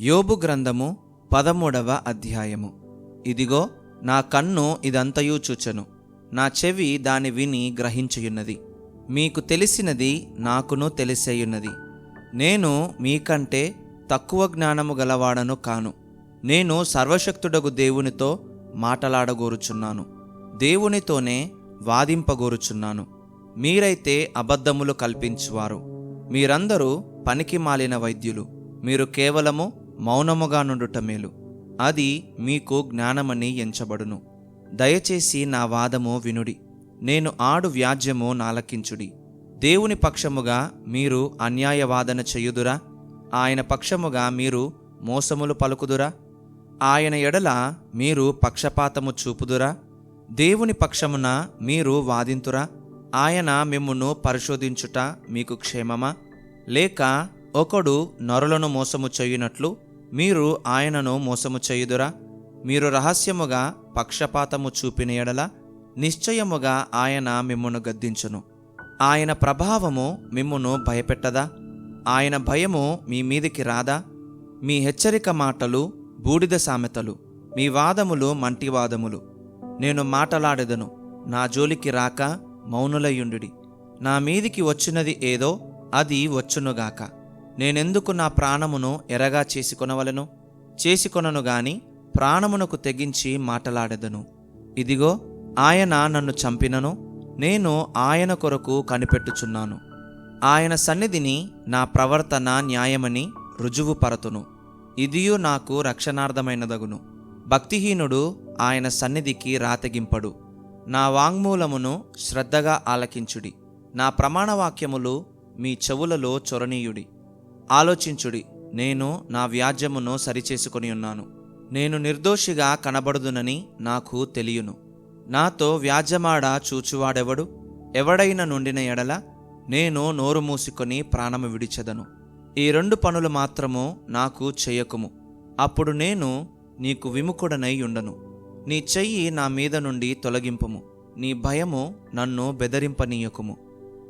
యోబు గ్రంథము పదమూడవ అధ్యాయము. ఇదిగో నా కన్ను ఇదంతయూ చూచెను. నా చెవి దాని విని గ్రహించియున్నది. మీకు తెలిసినది నాకును తెలిసేయున్నది. నేను మీకంటే తక్కువ జ్ఞానము గలవాడను కాను. నేను సర్వశక్తుడగు దేవునితో మాటలాడగోరుచున్నాను. దేవునితోనే వాదింపగోరుచున్నాను. మీరైతే అబద్ధములు కల్పించువారు. మీరందరూ పనికి మాలిన వైద్యులు. మీరు కేవలము మౌనముగా నుండుట మేలు. అది మీకు జ్ఞానమని ఎంచబడును. దయచేసి నా వాదము వినుడి. నేను ఆడు వ్యాజ్యము నాలకించుడి. దేవుని పక్షముగా మీరు అన్యాయవాదన చెయ్యుదురా ఆయన పక్షముగా మీరు మోసములు పలుకుదురా? ఆయన ఎడల మీరు పక్షపాతము చూపుదురా? దేవుని పక్షమున మీరు వాదింతురా? ఆయన మిమ్మును పరిశోధించుట మీకు క్షేమమా? లేక ఒకడు నరులను మోసము చేయునట్లు మీరు ఆయనను మోసము చేయుదురా? మీరు రహస్యముగా పక్షపాతము చూపిన ఎడల నిశ్చయముగా ఆయన మిమ్మును గద్దించును. ఆయన ప్రభావము మిమ్మును భయపెట్టదా? ఆయన భయము మీ మీదికి రాదా? మీ హెచ్చరిక మాటలు బూడిద సామెతలు మీ వాదములు మంటివాదములు నేను మాటలాడెదను నా జోలికి రాక మౌనులయ్యుండుడి నా మీదికి వచ్చినది ఏదో అది వచ్చునుగాక. నేనెందుకు నా ప్రాణమును ఎరగా చేసుకొనవలను? చేసుకొనను గాని ప్రాణమునకు తెగించి మాటలాడెదను. ఇదిగో ఆయన నన్ను చంపినను నేను ఆయన కొరకు కనిపెట్టుచున్నాను. ఆయన సన్నిధిని నా ప్రవర్తన న్యాయమని రుజువు పరతును. ఇదియు నాకు రక్షణార్థమైనదగును. భక్తిహీనుడు ఆయన సన్నిధికి రాతగింపడు. నా వాంగ్మూలమును శ్రద్ధగా ఆలకించుడి. నా ప్రమాణవాక్యములు మీ చెవులలో చొరనీయుడి. ఆలోచించుడి నేను నా వ్యాజ్యమును సరిచేసుకొని ఉన్నాను. నేను నిర్దోషిగా కనబడుదునని నాకు తెలియను. నాతో వ్యాజ్యమాడ చూచువాడెవడు? ఎవడైన నుండిన ఎడల నేను నోరు మూసుకొని ప్రాణము విడిచెదను. ఈ రెండు పనులు మాత్రము నాకు చెయ్యకుము అప్పుడు నేను నీకు విముఖుడనై ఉండను. నీ చెయ్యి నా మీద నుండి తొలగింపుము. నీ భయము నన్ను బెదరింపనీయకుము.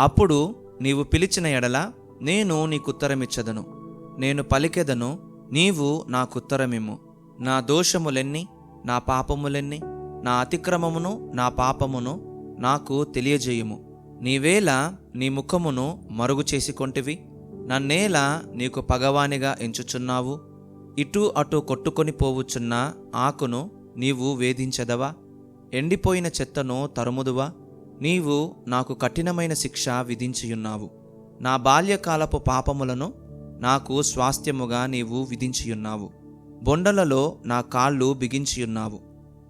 అప్పుడు నీవు పిలిచిన ఎడల నేను నీకుత్తరమిచ్చదను. నేను పలికెదను నీవు నాకుత్తరమిమ్ము. నా దోషములెన్ని నా పాపములెన్ని నా అతిక్రమమును నా పాపమును నాకు తెలియజేయుము. నీవేళ నీ ముఖమును మరుగు చేసుకొంటివి నన్నేల నీకు పగవానిగా ఎంచుచున్నావు. ఇటు అటు కొట్టుకొని పోవుచున్న ఆకును నీవు వేధించదవా? ఎండిపోయిన చెత్తను తరుముదువా? నీవు నాకు కఠినమైన శిక్ష విధించియున్నావు. నా బాల్యకాలపు పాపములను నాకు స్వాస్థ్యముగా నీవు విధించియున్నావు. బొండలలో నా కాళ్ళు బిగించియున్నావు.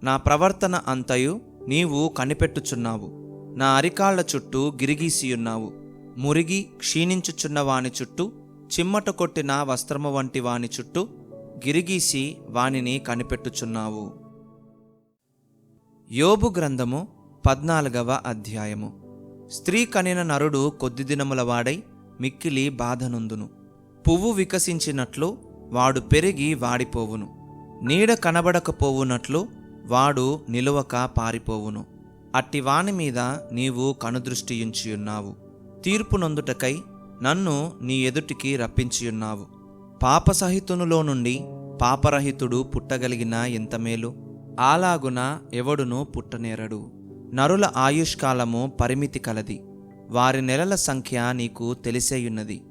నా ప్రవర్తన అంతయు నీవు కనిపెట్టుచున్నావు. నా అరికాళ్ళ చుట్టూ గిరిగీసియున్నావు. మురిగి క్షీణించుచున్న వాని చుట్టూ చిమ్మట కొట్టిన వస్త్రము వంటి వాని చుట్టూ గిరిగీసి వానిని కనిపెట్టుచున్నావు. యోబు గ్రంథము పద్నాలుగవ అధ్యాయము. స్త్రీ కనిన నరుడు కొద్ది దినముల వాడై మిక్కిలి బాధనుందును. పువ్వు వికసించినట్లు వాడు పెరిగి వాడిపోవును. నీడ కనబడకపోవునట్లు వాడు నిలువక పారిపోవును. అట్టి వాని మీద నీవు కనుదృష్టియుంచియున్నావు. తీర్పునొందుటకై నన్ను నీ ఎదుటికి రప్పించియున్నావు. పాపసహితునులో నుండి పాపరహితుడు పుట్టగలిగిన ఎంత మేలు అలాగున ఎవడును పుట్టనేరడు. నరుల ఆయుష్కాలము పరిమితి కలది. వారి నెలల సంఖ్య నీకు తెలిసేయున్నది.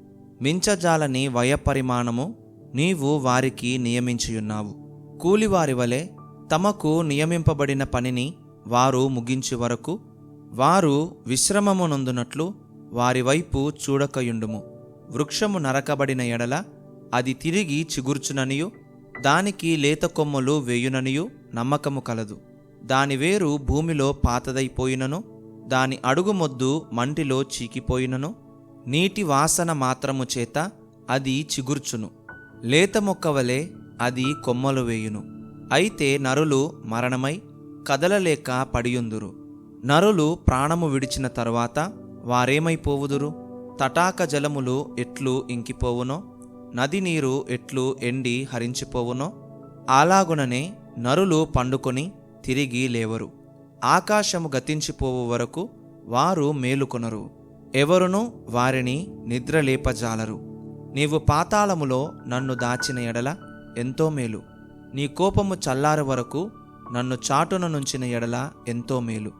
మించజాలని వయపరిమాణము నీవు వారికి నియమించియున్నావు. కూలివారి వలె తమకు నియమింపబడిన పనిని వారు ముగించు వరకు వారు విశ్రమమునందునట్లు వారి వైపు చూడకయుండుము. వృక్షము నరకబడిన ఎడల అది తిరిగి చిగుర్చుననియు దానికి లేత కొమ్మలు వేయుననియు నమ్మకము కలదు. దాని వేరు భూమిలో పాతదైపోయినను దాని అడుగుమొద్దు మంటిలో చీకిపోయినను నీటి వాసన మాత్రము చేత అది చిగుర్చును. లేత మొక్కవలే అది కొమ్మలు వేయును. అయితే నరులు మరణమై కదలలేక పడియుందురు. నరులు ప్రాణము విడిచిన తరువాత వారేమైపోవుదురు? తటాక జలములు ఎట్లు ఇంకిపోవునో? నది నీరు ఎట్లు ఎండి హరించిపోవునో? అలాగుననే నరులు పండుకొని తిరిగి లేవరు. ఆకాశము గతించిపోవు వరకు వారు మేలుకొనరు. ఎవరును వారిని నిద్రలేపజాలరు. నీవు పాతాళములో నన్ను దాచిన ఎడల ఎంతో మేలు. నీ కోపము చల్లారు వరకు నన్ను చాటున నుంచిన ఎడల ఎంతో మేలు.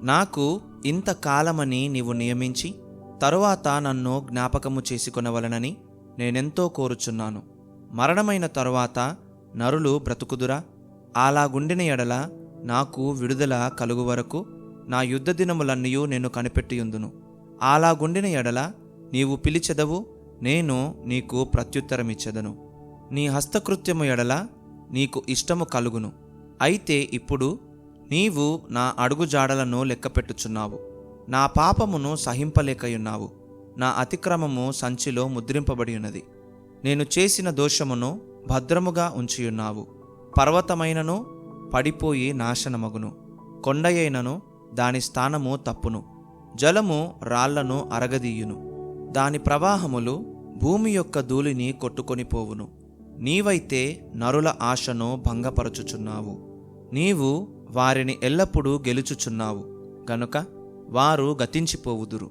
నాకు ఇంత కాలమని నీవు నియమించి తరువాత నన్ను జ్ఞాపకము చేసుకొనవలనని నేనెంతో కోరుచున్నాను. మరణమైన తరువాత నరులు బ్రతుకుదురా? అలాగుండిన ఎడల నాకు విడుదల కలుగు వరకు నా యుద్ధ దినములన్నయూ నేను కనిపెట్టియుందును. అలాగుండిన ఎడల నీవు పిలిచెదవు నేను నీకు ప్రత్యుత్తరమిచ్చెదను. నీ హస్తకృత్యము ఎడల నీకు ఇష్టము కలుగును. అయితే ఇప్పుడు నీవు నా అడుగుజాడలను లెక్కపెట్టుచున్నావు. నా పాపమును సహింపలేకయున్నావు. నా అతిక్రమము సంచిలో ముద్రింపబడి ఉన్నది నేను చేసిన దోషమును భద్రముగా ఉంచియున్నావు. పర్వతమైనను పడిపోయి నాశనమగును. కొండయైనను దాని స్థానము తప్పును. జలము రాళ్ళను అరగదీయును. దాని ప్రవాహములు భూమి యొక్క ధూళిని కొట్టుకొని పోవును. నీవైతే నరుల ఆశను భంగపరచుచున్నావు. నీవు వారిని ఎల్లప్పుడూ గెలుచుచున్నావు. గనుక వారు గతించిపోవుదురు.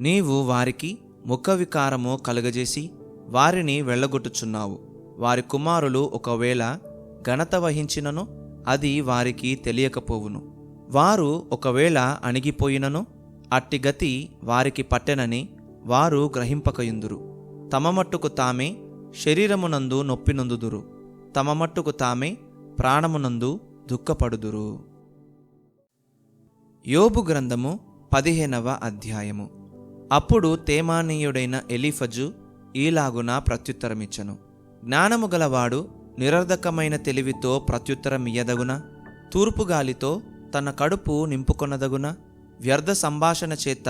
నీవు వారికి ముఖవికారము కలుగజేసి వారిని వెళ్ళగొట్టుచున్నావు. వారి కుమారులు ఒకవేళ ఘనత వహించినను అది వారికి తెలియకపోవును. వారు ఒకవేళ అణిగిపోయినను అట్టి గతి వారికి పట్టెనని వారు గ్రహింపకయుందురు. తమ మట్టుకు తామే శరీరమునందు నొప్పినొందుదురు. తమ మట్టుకు తామే ప్రాణమునందు దుఃఖపడుదురు. యోబు గ్రంథము పదిహేనవ అధ్యాయము. అప్పుడు తేమానీయుడైన ఎలిఫజు ఈలాగున ప్రత్యుత్తరమిచ్చను. జ్ఞానము గలవాడు నిరర్ధకమైన తెలివితో ప్రత్యుత్తరం ఇయ్యదగున? తూర్పుగాలితో తన కడుపు నింపుకొనదగున? వ్యర్థ సంభాషణ చేత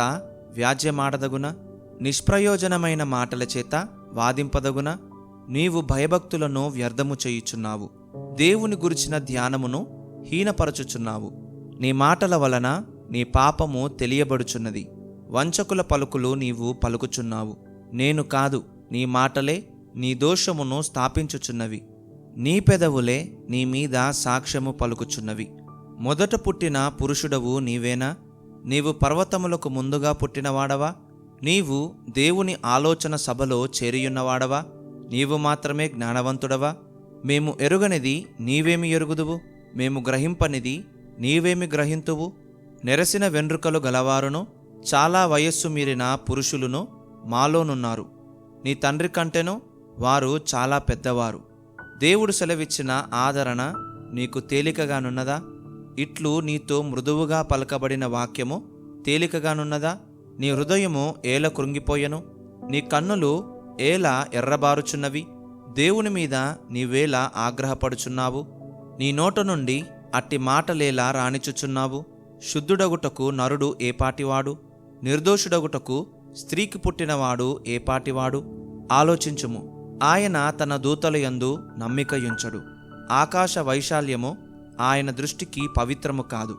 వ్యాజ్యమాడదగున? నిష్ప్రయోజనమైన మాటల చేత వాదింపదగున? నీవు భయభక్తులను వ్యర్థము చేయుచున్నావు. దేవుని గురిచిన ధ్యానమును హీనపరచుచున్నావు. నీ మాటల వలన నీ పాపము తెలియబడుచున్నది. వంచకుల పలుకులు నీవు పలుకుచున్నావు. నేను కాదు నీ మాటలే నీ దోషమును స్థాపించుచున్నవి. నీ పెదవులే నీ మీద సాక్ష్యము పలుకుచున్నవి. మొదట పుట్టిన పురుషుడవు నీవేనా? నీవు పర్వతములకు ముందుగా పుట్టినవాడవా? నీవు దేవుని ఆలోచన సభలో చేరియున్నవాడవా? నీవు మాత్రమే జ్ఞానవంతుడవా? మేము ఎరుగనిది నీవేమి ఎరుగుదువు? మేము గ్రహింపనిది నీవేమి గ్రహింతువు? నెరసిన వెన్రుకలు గలవారును చాలా వయస్సు మీరిన పురుషులను మాలోనున్నారు. నీ తండ్రి కంటెను వారు చాలా పెద్దవారు. దేవుడు సెలవిచ్చిన ఆదరణ నీకు తేలికగానున్నదా ఇట్లు నీతో మృదువుగా పలకబడిన వాక్యము తేలికగానున్నదా? నీ హృదయము ఏల కృంగిపోయెను? నీ కన్నులు ఏల ఎర్రబారుచున్నవి? దేవుని మీద నీవేల ఆగ్రహపడుచున్నావు? నీ నోట నుండి అట్టి మాటలేలా రాణిచుచున్నావు? శుద్ధుడగుటకు నరుడు ఏపాటివాడు? నిర్దోషుడగుటకు స్త్రీకి పుట్టినవాడు ఏపాటివాడు? ఆలోచించుము. ఆయన తన దూతలయందు నమ్మికయుంచడు. ఆకాశ వైశాల్యము ఆయన దృష్టికి పవిత్రము కాదు.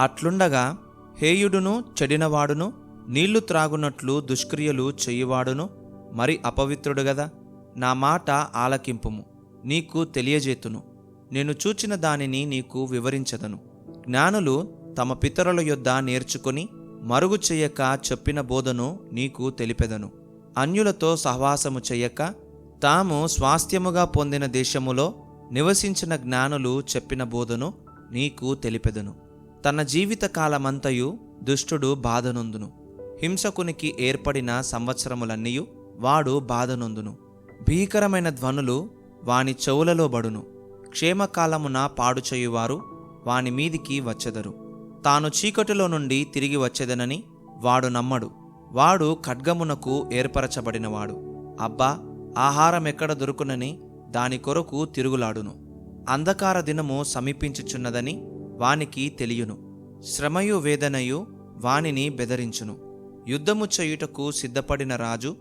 అట్లుండగా హేయుడును చెడినవాడును నీళ్ళు త్రాగునట్లు దుష్క్రియలు చెయ్యువాడును మరి అపవిత్రుడు గదా? నా మాట ఆలకింపుము నీకు తెలియజేతును. నేను చూచిన దానిని నీకు వివరించదను. జ్ఞానులు తమ పితరుల యొద్ద నేర్చుకొని మరుగు చెయ్యక చెప్పిన బోధను నీకు తెలిపెదను. అన్యులతో సహవాసము చెయ్యక తాము స్వాస్థ్యముగా పొందిన దేశములో నివసించిన జ్ఞానులు చెప్పిన బోధను నీకు తెలిపెదను. తన జీవిత కాలమంతయు దుష్టుడు బాధనొందును. హింసకునికి ఏర్పడిన సంవత్సరములన్నీయు వాడు బాధనొందును. భీకరమైన ధ్వనులు వాని చెవులలో బడును. క్షేమకాలమున పాడు చేయువారు వాని మీదికి వచ్చెదరు. తాను చీకటిలో నుండి తిరిగి వచ్చేదనని వాడు నమ్మడు. వాడు ఖడ్గమునకు ఏర్పరచబడినవాడు. అబ్బా ఆహారం ఎక్కడ దొరుకునని దాని కొరకు తిరుగులాడును. అంధకార దినము సమీపించుచున్నదని వానికి తెలియను. శ్రమయు వేదనయు వానిని బెదరించును. యుద్ధము చేయుటకు సిద్ధపడిన రాజు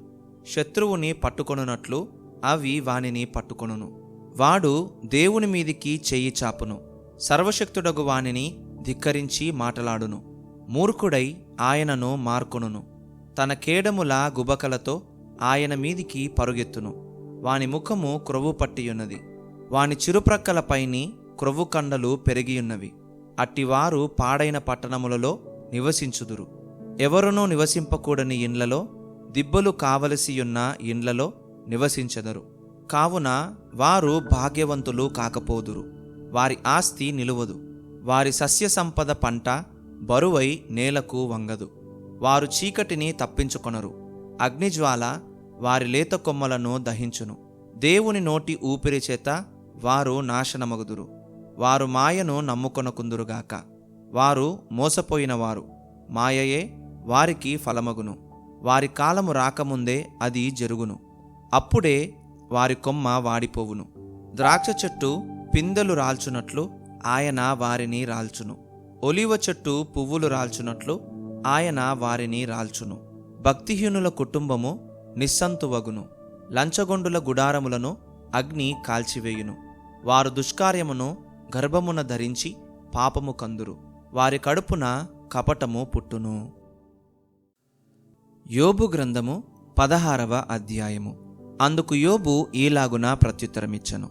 శత్రువుని పట్టుకొనున్నట్లు అవి వానిని పట్టుకొనును. వాడు దేవుని మీదికి చెయ్యి చాపును. సర్వశక్తుడగు వానిని ధిక్కరించి మాటలాడును. మూర్ఖుడై ఆయనను మార్కొనును. తన కేడముల గుబకలతో ఆయన మీదికి పరుగెత్తును. వాని ముఖము క్రొవ్వు పట్టియున్నది. వాని చిరుప్రక్కలపైని క్రొవ్వు కండలు పెరిగియున్నవి. అట్టివారు పాడైన పట్టణములలో నివసించుదురు. ఎవరునూ నివసింపకూడని ఇండ్లలో దిబ్బలు కావలసియున్న ఇండ్లలో నివసించెదరు. కావున వారు భాగ్యవంతులు కాకపోదురు. వారి ఆస్తి నిలువదు. వారి సస్య సంపద పంట బరువై నేలకు వంగదు. వారు చీకటిని తప్పించుకొనరు. అగ్నిజ్వాల వారి లేత కొమ్మలను దహించును. దేవుని నోటి ఊపిరి చేత వారు నాశనమగుదురు. వారు మాయను నమ్ముకొనకుందురుగాక. వారు మోసపోయినవారు. మాయయే వారికి ఫలమగును. వారి కాలము రాకముందే అది జరుగును. అప్పుడే వారి కొమ్మ వాడిపోవును. ద్రాక్ష చెట్టు పిందెలు రాల్చునట్లు ఆయన వారిని రాల్చును. ఒలివ చెట్టు పువ్వులు రాల్చునట్లు ఆయన వారిని రాల్చును. భక్తిహీనుల కుటుంబము నిస్సంతువగును. లంచగొండుల గుడారములను అగ్ని కాల్చివేయును. వారు దుష్కార్యమును గర్భమున ధరించి పాపము కందురు. వారి కడుపున కపటము పుట్టును. యోబు గ్రంథము పదహారవ అధ్యాయము. అందుకు యోబు ఈలాగున ప్రత్యుత్తరమిచ్చను.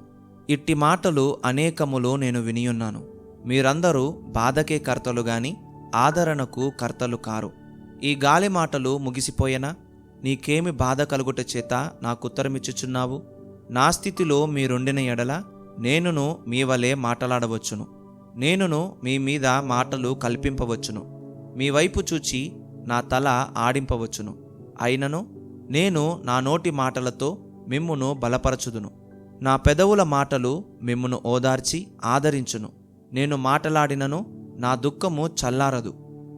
ఇట్టి మాటలు అనేకములో నేను వినియున్నాను. మీరందరూ బాధకే కర్తలు గాని ఆదరణకు కర్తలు కారు. ఈ గాలి మాటలు ముగిసిపోయెనా? నీకేమి బాధ కలుగుట చేత నాకుత్తరమిచ్చుచున్నావు నా స్థితిలో మీరుండిన ఎడల నేనును మీ వలె మాటలాడవచ్చును. నేనును మీ మీద మాటలు కల్పింపవచ్చును. మీ వైపు చూచి నా తల ఆడింపవచ్చును. అయినను నేను నా నోటి మాటలతో మిమ్మును బలపరచుదును. నా పెదవుల మాటలు మిమ్మును ఓదార్చి ఆదరించును. నేను మాటలాడినను నా దుఃఖము చల్లారదు.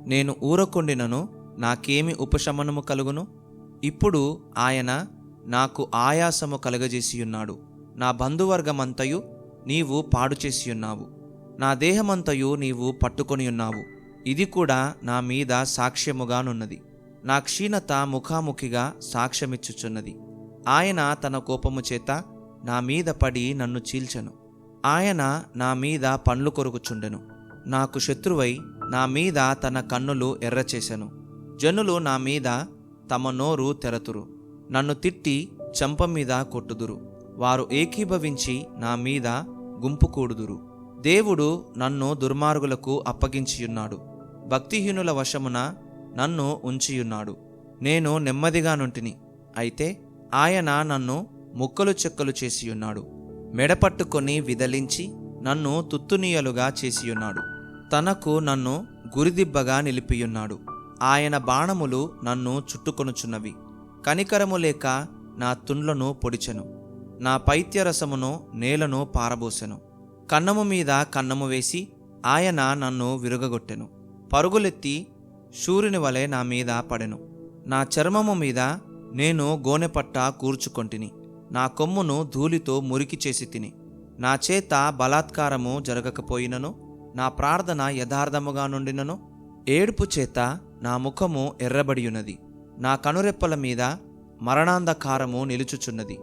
నేను ఊరకుండినను నాకేమి ఉపశమనము కలుగును? ఇప్పుడు ఆయన నాకు ఆయాసము కలుగజేసియున్నాడు. నా బంధువర్గమంతయు నీవు పాడు చేసియున్నావు నా దేహమంతయు నీవు పట్టుకొని ఉన్నావు ఇది కూడా నా మీద సాక్ష్యముగానున్నది. నా క్షీణత ముఖాముఖిగా సాక్ష్యమిచ్చుచున్నది. ఆయన తన కోపము చేత నా మీద పడి నన్ను చీల్చెను. ఆయన నా మీద పండ్లు కొరుకుచుండెను. నాకు శత్రువై నా మీద తన కన్నులు ఎర్రచేసెను. జనులు నా మీద తమ నోరు తెరతురు. నన్ను తిట్టి చెంప మీద కొట్టుదురు. వారు ఏకీభవించి నా మీద గుంపు కూడుదురు. దేవుడు నన్ను దుర్మార్గులకు అప్పగించియున్నాడు. భక్తిహీనుల వశమున నన్ను ఉంచియున్నాడు. నేను నెమ్మదిగా నుంటిని. అయితే ఆయన నన్ను ముక్కలు చెక్కలు చేసియున్నాడు. మెడపట్టుకొని విదలించి నన్ను తుత్తునీయలుగా చేసియున్నాడు. తనకు నన్ను గురిదిబ్బగా నిలిపియున్నాడు. ఆయన బాణములు నన్ను చుట్టుకొనుచున్నవి. కనికరము లేక నా తుండ్లను పొడిచెను. నా పైత్యరసమును నేలను పారబోసెను. కన్నము మీద కన్నము వేసి ఆయన నన్ను విరుగగొట్టెను. పరుగులెత్తి సూర్యుని వలె నా మీద పడెను. నా చర్మము మీద నేను గోనెపట్ట కూర్చుకొంటిని. నా కొమ్మును ధూళితో మురికి చేసి తిని నా చేత బలాత్కారము జరగకపోయినను. నా ప్రార్థన యథార్థముగా నుండినను. ఏడుపు చేత నా ముఖము ఎర్రబడియున్నది. నా కనురెప్పల మీద మరణాంధకారము నిలుచుచున్నది.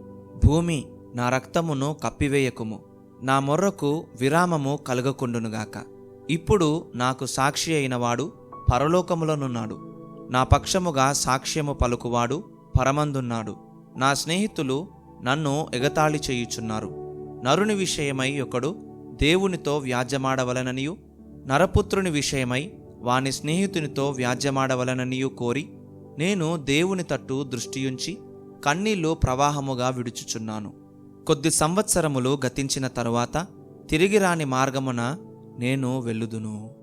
భూమి నా రక్తమును కప్పివేయకుము. నా మొర్రకు విరామము కలగకుండునుగాక. ఇప్పుడు నాకు సాక్షి అయినవాడు పరలోకములనున్నాడు. నా పక్షముగా సాక్ష్యము పలుకువాడు పరమందున్నాడు. నా స్నేహితులు నన్ను ఎగతాళి చేయుచున్నారు. నరుని విషయమై ఒకడు దేవునితో వ్యాజ్యమాడవలననియు నరపుత్రుని విషయమై వాని స్నేహితునితో వ్యాజ్యమాడవలననియు కోరి నేను దేవుని తట్టు దృష్టియుంచి కన్నీళ్ళు ప్రవాహముగా విడుచుచున్నాను. కొద్ది సంవత్సరములు గతించిన తరువాత తిరిగి రాని మార్గమున నేను వెళ్ళుదును.